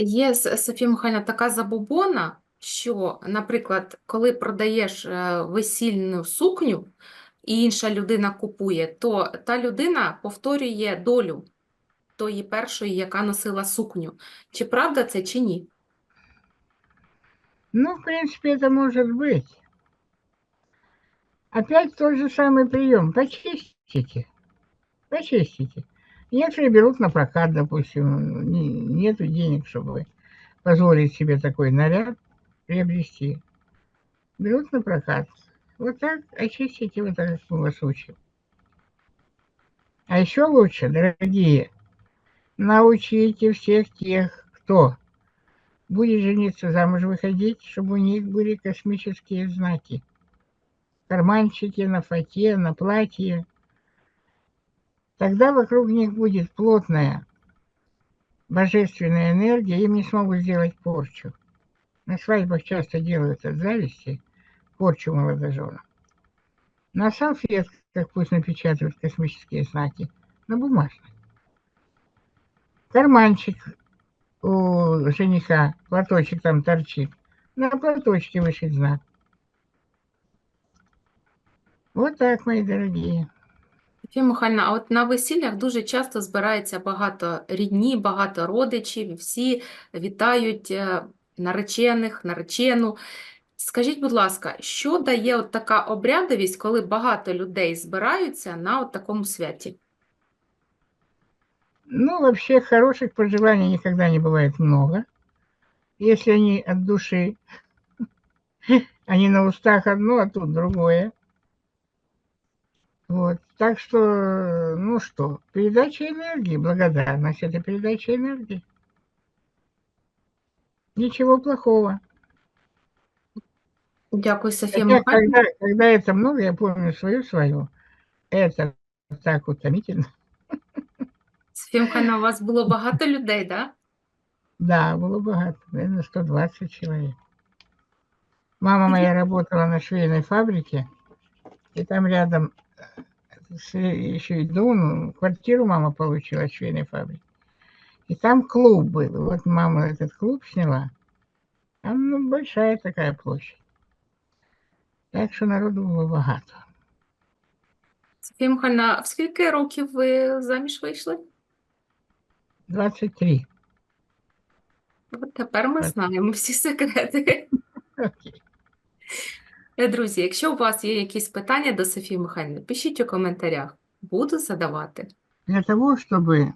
Є, С- Софія Михайлівна, така забобона, що, наприклад, коли продаєш е, весільну сукню і інша людина купує, то та людина повторює долю тої першої, яка носила сукню. Чи правда це, чи ні? Ну, в принципе, это может быть. Опять тот же самый прием. Почистите. Почистите. Некоторые берут на прокат, допустим, не- нету денег, чтобы позволить себе такой наряд приобрести. Берут на прокат. Вот так очистите вот такого случая. А еще лучше, дорогие, научите всех тех, кто будет жениться, замуж выходить, чтобы у них были космические знаки. Карманчики на фате, на платье. Тогда вокруг них будет плотная божественная энергия, им не смогут сделать порчу. На свадьбах часто делают от зависти порчу молодоженам. На салфетках пусть напечатают космические знаки, на бумажных. Карманчик у жениха, платочек там торчит. На платочке вышить знак. Вот так, мои дорогие. Софія Михайлівна, а от на весіллях дуже часто збирається багато рідні, багато родичів, всі вітають е, наречених, наречену. Скажіть, будь ласка, що дає от така обрядовість, коли багато людей збираються на от такому святі? Ну, вообще, хороших пожеланий никогда не бывает много. Если они от души, они на устах одно, а тут другое. Вот. Так что, ну что, передача энергии, благодарность – это передача энергии. Ничего плохого. Дякую, Софія Хотя, Михайлівна. когда, когда это много, я помню свою свою, это так утомительно. Софія Михайлівна, у вас було багато людей, да? Да, было богато, наверное, 120 человек. Мама моя работала на швейной фабрике, и там рядом с- еще и дом, ну, квартиру мама получила от швейной фабрики. И там клуб был. И Вот мама этот клуб сняла. Там ну, большая такая площадь. Так что народу было богато. Софія Михайлівна, а в скільки років ви заміж вийшли? 23. От тепер ми знаємо всі секрети. Окей. Е, Друзі, якщо у вас є якісь питання до Софії Михайлівни, пишіть у коментарях. Буду задавати. Для того, чтобы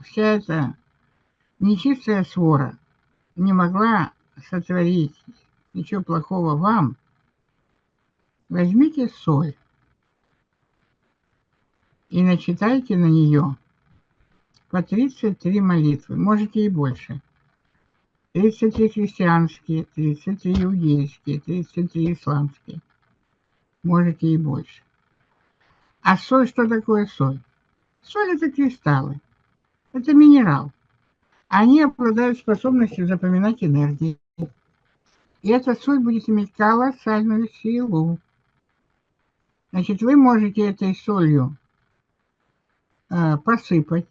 вся эта нечистая свора не могла сотворить ничего плохого вам, возьмите соль и начитайте на нее по 33 молитвы, можете и больше. 33 христианские, 33 иудейские, 33 исламские. Можете и больше. А соль, что такое соль? Соль – это кристаллы, это минерал. Они обладают способностью запоминать энергии. И эта соль будет иметь колоссальную силу. Значит, вы можете этой солью э, посыпать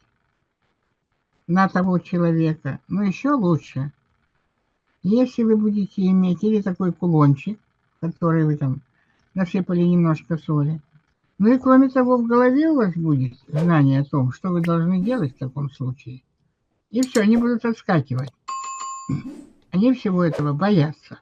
на того человека. Но еще лучше, если вы будете иметь или такой кулончик, который вы там насыпали немножко соли, ну и кроме того, в голове у вас будет знание о том, что вы должны делать в таком случае. И все, они будут отскакивать. Они всего этого боятся.